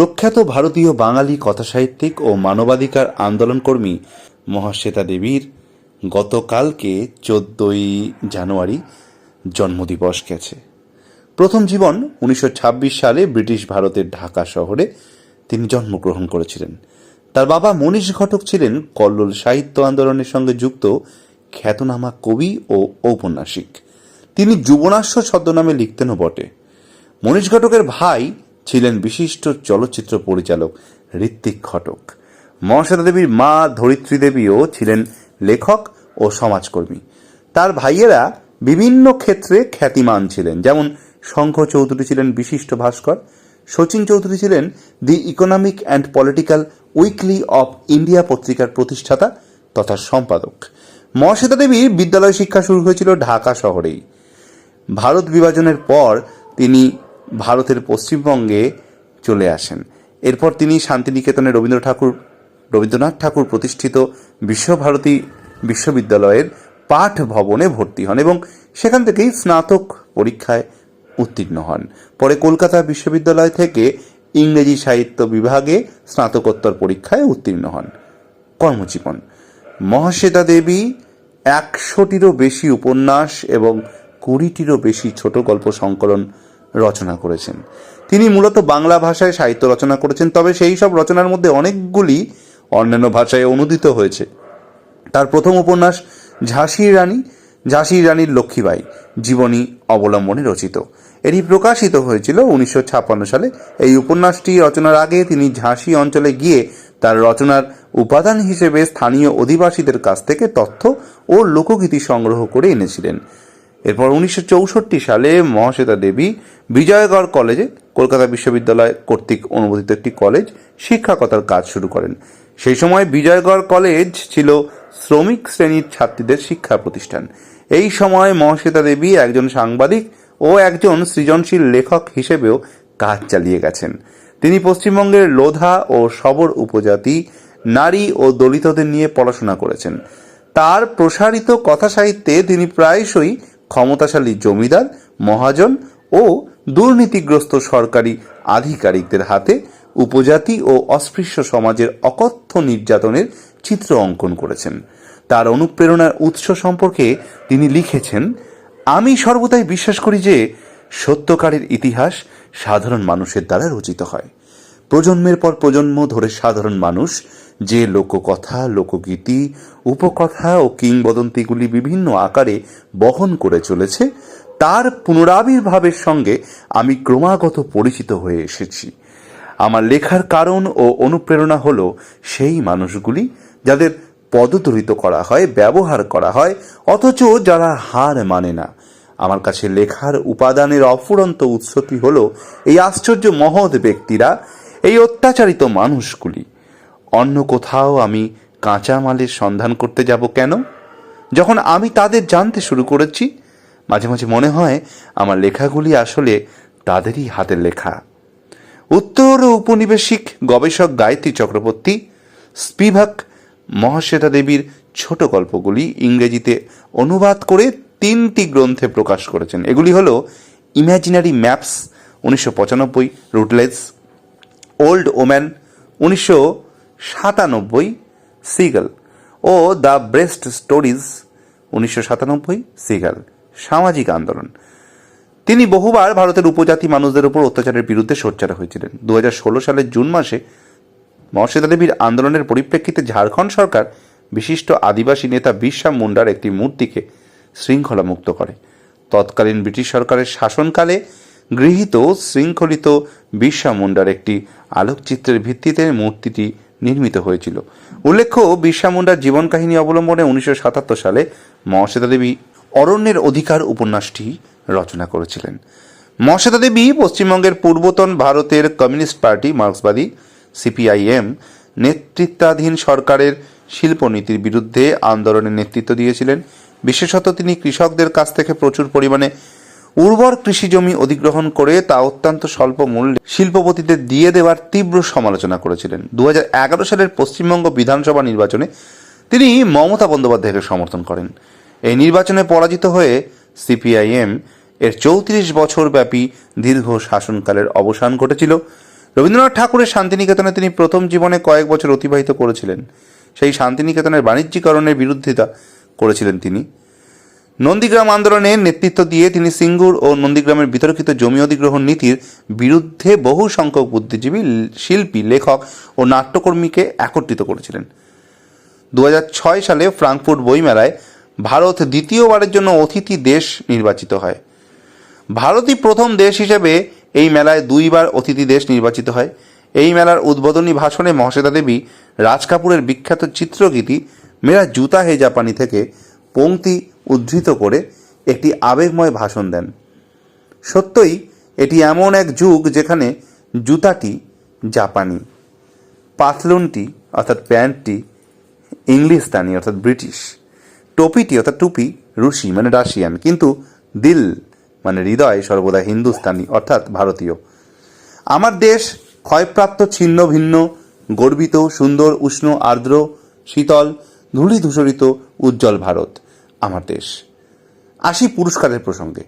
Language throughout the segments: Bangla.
প্রখ্যাত ভারতীয় বাঙালি কথাসাহিত্যিক ও মানবাধিকার আন্দোলনকর্মী মহাশ্বেতা দেবীর গতকালকে চোদ্দই জানুয়ারি জন্মদিবস গেছে। প্রথম জীবন উনিশশো ছাব্বিশ সালে ব্রিটিশ ভারতের ঢাকা শহরে তিনি জন্মগ্রহণ করেছিলেন। তার বাবা মনীষ ঘটক ছিলেন কল্লোল সাহিত্য আন্দোলনের সঙ্গে যুক্ত খ্যাতনামা কবি ও ঔপন্যাসিক। তিনি যুবনাশ্য ছদ্মনামে লিখতেনও বটে। মনীষ ঘটকের ভাই ছিলেন বিশিষ্ট চলচ্চিত্র পরিচালক ঋত্বিক ঘটক। মহাশ্বেতা দেবীর মা ধরিত্রী দেবীও ছিলেন লেখক ও সমাজকর্মী। তার ভাইয়েরা বিভিন্ন ক্ষেত্রে খ্যাতিমান ছিলেন, যেমন শঙ্খ চৌধুরী ছিলেন বিশিষ্ট ভাস্কর, শচীন চৌধুরী ছিলেন the economic and political weekly of India পত্রিকার প্রতিষ্ঠাতা তথা সম্পাদক। মহাশ্বেতা দেবীর বিদ্যালয় শিক্ষা শুরু হয়েছিল ঢাকা শহরেই। ভারত বিভাজনের পর তিনি ভারতের পশ্চিমবঙ্গে চলে আসেন। এরপর তিনি শান্তিনিকেতনে রবীন্দ্র ঠাকুর, রবীন্দ্রনাথ ঠাকুর প্রতিষ্ঠিত বিশ্বভারতী বিশ্ববিদ্যালয়ের পাঠ ভবনে ভর্তি হন এবং সেখান থেকেই স্নাতক পরীক্ষায় উত্তীর্ণ হন। পরে কলকাতা বিশ্ববিদ্যালয় থেকে ইংরেজি সাহিত্য বিভাগে স্নাতকোত্তর পরীক্ষায় উত্তীর্ণ হন। কর্মজীবন। মহাশ্বেতা দেবী একশোটিরও বেশি উপন্যাস এবং কুড়িটিরও বেশি ছোট গল্প সংকলন রচনা করেছেন। তিনি মূলত বাংলা ভাষায় সাহিত্য রচনা করেছেন, তবে সেই সব রচনার মধ্যে অনেকগুলি অন্যান্য ভাষায় অনুদিত হয়েছে। তার প্রথম উপন্যাস, ঝাঁসির রানী, ঝাঁসির রানীর লক্ষ্মীবাই জীবনী অবলম্বনে রচিত। এটি প্রকাশিত হয়েছিল উনিশশো ছাপ্পান্ন সালে। এই উপন্যাসটি রচনার আগে তিনি ঝাঁসি অঞ্চলে গিয়ে তার রচনার উপাদান হিসেবে স্থানীয় অধিবাসীদের কাছ থেকে তথ্য ও লোকগীতি সংগ্রহ করে এনেছিলেন। এরপর উনিশশো চৌষট্টি সালে মহাশ্বেতা দেবী বিজয়গড় কলেজে কলকাতা বিশ্ববিদ্যালয় কর্তৃক অনুমোদিত একটি কলেজ শিক্ষকতার কাজ শুরু করেন। সেই সময় বিজয়গড় কলেজ ছিল শ্রমিক শ্রেণির ছাত্রীদের শিক্ষা প্রতিষ্ঠান। এই সময় মহাশ্বেতা দেবী একজন সাংবাদিক ও একজন সৃজনশীল লেখক হিসেবেও কাজ চালিয়ে গেছেন। তিনি পশ্চিমবঙ্গের লোধা ও সবর উপজাতি, নারী ও দলিতদের নিয়ে পড়াশোনা করেছেন। তার প্রসারিত কথা সাহিত্যে তিনি প্রায়শই ক্ষমতাশালী জমিদার, মহাজন ও দুর্নীতিগ্রস্ত সরকারি আধিকারিকদের হাতে উপজাতি ও অস্পৃশ্য সমাজের অকথ্য নির্যাতনের চিত্র অঙ্কন করেছেন। তার অনুপ্রেরণার উৎস সম্পর্কে তিনি লিখেছেন, আমি সর্বদাই বিশ্বাস করি যে সত্যকারের ইতিহাস সাধারণ মানুষের দ্বারা রচিত হয়। প্রজন্মের পর প্রজন্ম ধরে সাধারণ মানুষ, যে লোককথা, লোকগীতি, উপকথা ও কিংবদন্তিগুলি বিভিন্ন আকারে বহন করে চলেছে, তার পুনরাবির্ভাবের সঙ্গে আমি ক্রমাগত পরিচিত হয়ে এসেছি। আমার লেখার কারণ ও অনুপ্রেরণা হল সেই মানুষগুলি যাদের পদতরিত করা হয়, ব্যবহার করা হয়, অথচ যারা হার মানে না। আমার কাছে লেখার উপাদানের অফুরন্ত উৎসটি হল এই আশ্চর্য মহৎ ব্যক্তিরা এই অত্যাচারিত মানুষগুলি। অন্য কোথাও আমি কাঁচামালের সন্ধান করতে যাব কেন? যখন আমি তাদের জানতে শুরু করেছি, মাঝে মাঝে মনে হয় আমার লেখাগুলি আসলে তাদেরই হাতের লেখা। উত্তর উপনিবেশিক গবেষক গায়ত্রী চক্রবর্তী, স্পিভাক মহাশ্বেতা দেবীর ছোট গল্পগুলি ইংরেজিতে অনুবাদ করে তিনটি গ্রন্থে প্রকাশ করেছেন। এগুলি হলো ইম্যাজিনারি ম্যাপস, উনিশশো পঁচানব্বই, রুটলেস ওল্ড ওম্যান উনিশশো সাতানব্বই সিগাল ও দ্য ব্রেস্ট স্টোরিজ উনিশশো সাতানব্বই সিগাল, সামাজিক আন্দোলন। তিনি বহুবার ভারতের উপজাতি মানুষদের উপর অত্যাচারের বিরুদ্ধে সোচ্চার হয়েছিলেন। দু হাজার ষোলো সালের জুন মাসে মর্যাদা দেবীর আন্দোলনের পরিপ্রেক্ষিতে ঝাড়খণ্ড সরকার বিশিষ্ট আদিবাসী নেতা বিরসা মুন্ডার একটি মূর্তিকে শৃঙ্খলামুক্ত করে। তৎকালীন ব্রিটিশ সরকারের শাসনকালে গৃহীত, শৃঙ্খলিত বিরসা মুন্ডার একটি আলোকচিত্রের ভিত্তিতে মূর্তিটি নির্মিত হয়েছিল। উল্লেখ্য, বিরসা মুন্ডার জীবন কাহিনী অবলম্বনে উনিশশো সাতাত্তর সালে মহাশ্বেতা দেবী অরণ্যের অধিকার উপন্যাসটি রচনা করেছিলেন। মহাশ্বেতা দেবী পশ্চিমবঙ্গের পূর্বতন ভারতের কমিউনিস্ট পার্টি, মার্ক্সবাদী সিপিআইএম, নেতৃত্বাধীন সরকারের শিল্পনীতির বিরুদ্ধে আন্দোলনের নেতৃত্ব দিয়েছিলেন। বিশেষত তিনি কৃষকদের কাছ থেকে প্রচুর পরিমাণে উর্বর কৃষি জমি অধিগ্রহণ করে তা অত্যন্ত স্বল্প মূল্যে শিল্পপতিদের দিয়ে দেওয়ার তীব্র সমালোচনা করেছিলেন। দু হাজার এগারো সালের পশ্চিমবঙ্গ বিধানসভা নির্বাচনে তিনি মমতা বন্দ্যোপাধ্যায়কে সমর্থন করেন। এই নির্বাচনে পরাজিত হয়ে সিপিআইএম এর চৌত্রিশ বছর ব্যাপী দীর্ঘ শাসনকালের অবসান ঘটেছিল। রবীন্দ্রনাথ ঠাকুরের শান্তিনিকেতনে তিনি প্রথম জীবনে কয়েক বছর অতিবাহিত করেছিলেন। সেই শান্তিনিকেতনের বাণিজ্যিকরণের বিরোধিতা করেছিলেন তিনি। নন্দীগ্রাম আন্দোলনের নেতৃত্ব দিয়ে তিনি সিঙ্গুর ও নন্দীগ্রামের বিতর্কিত জমি অধিগ্রহণ নীতির বিরুদ্ধে বহু সংখ্যক বুদ্ধিজীবী, শিল্পী, লেখক ও নাট্যকর্মীকে একত্রিত করেছিলেন। দু হাজার ছয় সালে ফ্রাঙ্কফুর্ট বইমেলায় ভারত দ্বিতীয়বারের জন্য অতিথি দেশ নির্বাচিত হয়। ভারতই প্রথম দেশ হিসেবে এই মেলায় দুইবার অতিথি দেশ নির্বাচিত হয়। এই মেলার উদ্বোধনী ভাষণে মহাশ্বেতা দেবী রাজ কাপুরের বিখ্যাত চিত্রগীতি মেরা জুতা হে জাপানি থেকে পংক্তি উদ্ধৃত করে একটি আবেগময় ভাষণ দেন। সত্যই, এটি এমন এক যুগ যেখানে জুতাটি জাপানি, পাতলুনটি, অর্থাৎ প্যান্টটি ইংলিশস্তানি অর্থাৎ ব্রিটিশ, টপিটি, অর্থাৎ টুপি, রুশি মানে রাশিয়ান, কিন্তু দিল মানে হৃদয়, সর্বদা হিন্দুস্তানি, অর্থাৎ ভারতীয়। আমার দেশ ক্ষয়প্রাপ্ত, ছিন্ন, ভিন্ন, গর্বিত, সুন্দর, উষ্ণ, আর্দ্র, শীতল ধূলি ধূসরিত উজ্জ্বল ভারত, আমার দেশ। আসি পুরস্কারের প্রসঙ্গে।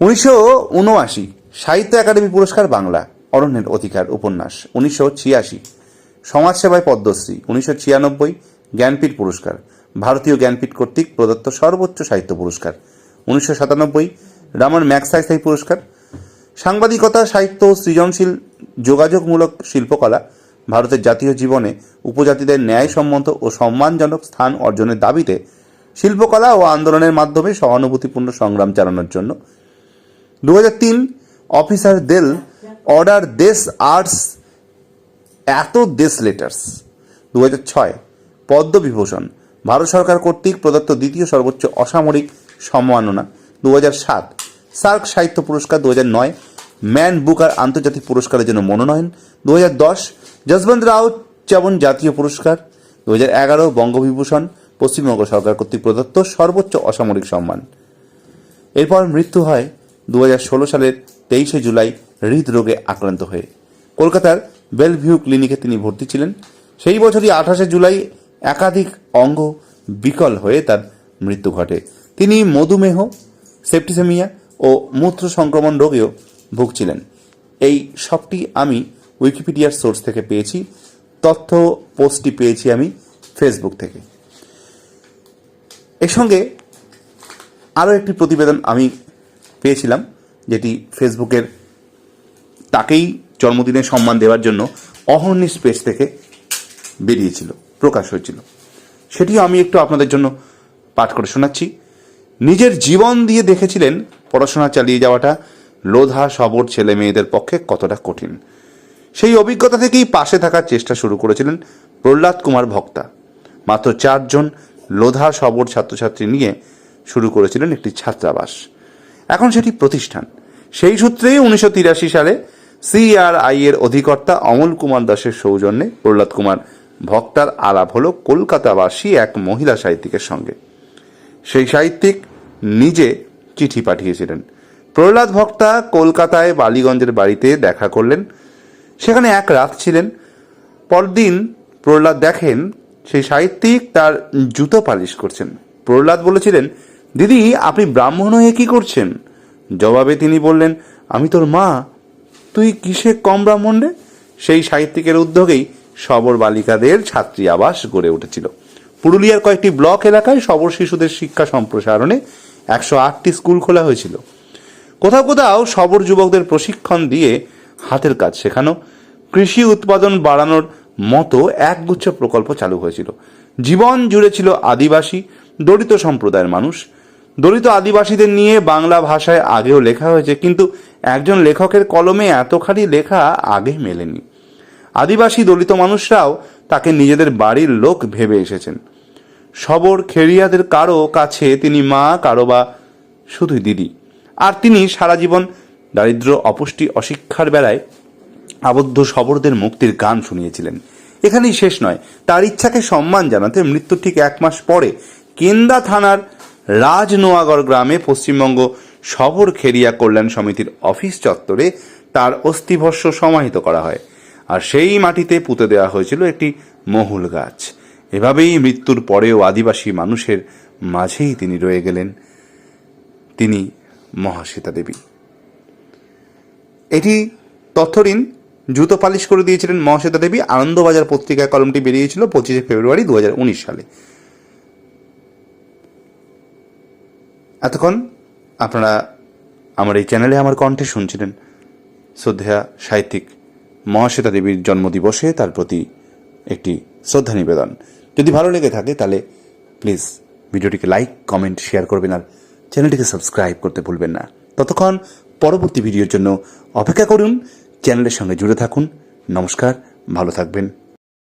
উনিশশো উনআশি, সাহিত্য একাডেমি পুরস্কার বাংলা, অরণ্যের অধিকার, উপন্যাস। উনিশশো ছিয়াশি, সমাজসেবায় পদ্মশ্রী। উনিশশো ছিয়ানব্বই, জ্ঞানপীঠ পুরস্কার। ভারতীয় জ্ঞানপীঠ কর্তৃক প্রদত্ত সর্বোচ্চ সাহিত্য পুরস্কার। উনিশশো সাতানব্বই রামন ম্যাগসাইসাই পুরস্কার। সাংবাদিকতা, সাহিত্য, সৃজনশীল, যোগাযোগমূলক শিল্পকলা ভারতের জাতীয় জীবনে উপজাতিদের ন্যায়সম্মত ও সম্মানজনক স্থান অর্জনের দাবিতে শিল্পকলা ও আন্দোলনের মাধ্যমে সহানুভূতিপূর্ণ সংগ্রাম চালানোর জন্য। দু অফিসার দেল অর্ডার দেশ আর্টস, এত দেশ লেটার্স। দু ছয় পদ্মবিভূষণ, ভারত সরকার কর্তৃক প্রদত্ত দ্বিতীয় সর্বোচ্চ অসামরিক সম্মাননা। দু সাত সার্ক সাহিত্য পুরস্কার। দু নয় ম্যান বুকার আন্তর্জাতিক পুরস্কারের জন্য মনোনয়ন। দু হাজার দশ, যশবন্ত রাও যেমন জাতীয় পুরস্কার। দু হাজার এগারো, বঙ্গবিভূষণ, পশ্চিমবঙ্গ সরকার কর্তৃক প্রদত্ত সর্বোচ্চ অসামরিক সম্মান। এরপর মৃত্যু হয় দু হাজার ষোলো সালের তেইশে জুলাই হৃদরোগে আক্রান্ত হয়ে। কলকাতার বেলভিউ ক্লিনিকে তিনি ভর্তি ছিলেন। সেই বছরই আঠাশে জুলাই একাধিক অঙ্গ বিকল হয়ে তার মৃত্যু ঘটে। তিনি মধুমেহ, সেপ্টিসেমিয়া ও মূত্র সংক্রমণ রোগেও ভুগছিলেন। এই সবটি আমি উইকিপিডিয়ার সোর্স থেকে পেয়েছি, তথ্য পোস্টটি পেয়েছি আমি ফেসবুক থেকে। এর সঙ্গে আরও একটি প্রতিবেদন আমি পেয়েছিলাম, যেটি ফেসবুকের তাকেই জন্মদিনের সম্মান দেওয়ার জন্য অহর্নিশ পেজ থেকে বেরিয়েছিল, প্রকাশ হয়েছিল। সেটিও আমি একটু আপনাদের জন্য পাঠ করে শোনাচ্ছি। নিজের জীবন দিয়ে দেখেছিলেন, পড়াশোনা চালিয়ে যাওয়াটা লোধা সবর ছেলে মেয়েদের পক্ষে কতটা কঠিন? সেই অভিজ্ঞতা থেকেই পাশে থাকার চেষ্টা শুরু করেছিলেন প্রহ্লাদ কুমার ভক্তা। মাত্র চারজন লোধা সবর ছাত্রছাত্রী নিয়ে শুরু করেছিলেন একটি ছাত্রাবাস। এখন সেটি প্রতিষ্ঠান। সেই সূত্রেই উনিশশো তিরাশি সালে সিআরআই এর অধিকর্তা অমল কুমার দাসের সৌজন্যে প্রহ্লাদ কুমার ভক্তার আলাপ হল কলকাতাবাসী এক মহিলা সাহিত্যিকের সঙ্গে। সেই সাহিত্যিক নিজে চিঠি পাঠিয়েছিলেন। প্রহ্লাদ ভক্তা কলকাতায় বালিগঞ্জের বাড়িতে দেখা করলেন। সেখানে এক রাত ছিলেন। পরদিন প্রহ্লাদ দেখেন সেই সাহিত্যিক তার জুতো পালিশ করছেন। প্রহ্লাদ বলেছিলেন, দিদি, আপনি ব্রাহ্মণ হয়ে কি করছেন? জবাবে তিনি বললেন, আমি তোর মা। তুই কিসে কম ব্রাহ্মণ রে? সেই সাহিত্যিকের উদ্যোগেই সবর বালিকাদের ছাত্রী আবাস গড়ে উঠেছিল। পুরুলিয়ার কয়েকটি ব্লক এলাকায় সবর শিশুদের শিক্ষা সম্প্রসারণে একশো আটটি স্কুল খোলা হয়েছিল। কোথাও কোথাও সবর যুবকদের প্রশিক্ষণ দিয়ে হাতের কাজ শেখানো, কৃষি উৎপাদন বাড়ানোর মতো একগুচ্ছ প্রকল্প চালু হয়েছিল। জীবন জুড়ে ছিল আদিবাসী দলিত সম্প্রদায়ের মানুষ। দলিত আদিবাসীদের নিয়ে বাংলা ভাষায় আগেও লেখা হয়েছে, কিন্তু একজন লেখকের কলমে এতখানি লেখা আগে মেলেনি। আদিবাসী দলিত মানুষরাও তাকে নিজেদের বাড়ির লোক ভেবে এসেছেন। সবর খেরিয়াদের কারও কাছে তিনি মা, কারও বা শুধুই দিদি। আর তিনি সারা জীবন দারিদ্র অপুষ্টি, অশিক্ষার বেলায় আবদ্ধ সবরদের মুক্তির গান শুনিয়েছিলেন। এখানেই শেষ নয়, তার ইচ্ছাকে সম্মান জানাতে মৃত্যুর ঠিক এক মাস পরে কেন্দা থানার রাজনোয়াগড় গ্রামে পশ্চিমবঙ্গ শহর খেরিয়া কল্যাণ সমিতির অফিস চত্বরে তার অস্থিভস্য সমাহিত করা হয়। আর সেই মাটিতে পুঁতে দেওয়া হয়েছিল একটি মহুল গাছ। এভাবেই মৃত্যুর পরেও আদিবাসী মানুষের মাঝেই তিনি রয়ে গেলেন। তিনি মহাশ্বেতা দেবী। এটি তথ্য ঋণ জুতো পালিশ করে দিয়েছিলেন মহাশ্বেতা দেবী। আনন্দবাজার পত্রিকায় কলমটি বেরিয়েছিল পঁচিশে ফেব্রুয়ারি দু হাজার উনিশ সালে। এতক্ষণ আপনারা আমার এই চ্যানেলে আমার কণ্ঠে শুনছিলেন শ্রদ্ধেয়া সাহিত্যিক মহাশ্বেতা দেবীর জন্মদিবসে তার প্রতি একটি শ্রদ্ধা নিবেদন। যদি ভালো লেগে থাকে তাহলে প্লিজ ভিডিওটিকে লাইক, কমেন্ট, শেয়ার করবেন আর চ্যানেলটিকে সাবস্ক্রাইব করতে ভুলবেন না। ততক্ষণ পরবর্তী ভিডিওর জন্য অপেক্ষা করুন, চ্যানেলের সঙ্গে জুড়ে থাকুন। নমস্কার, ভালো থাকবেন।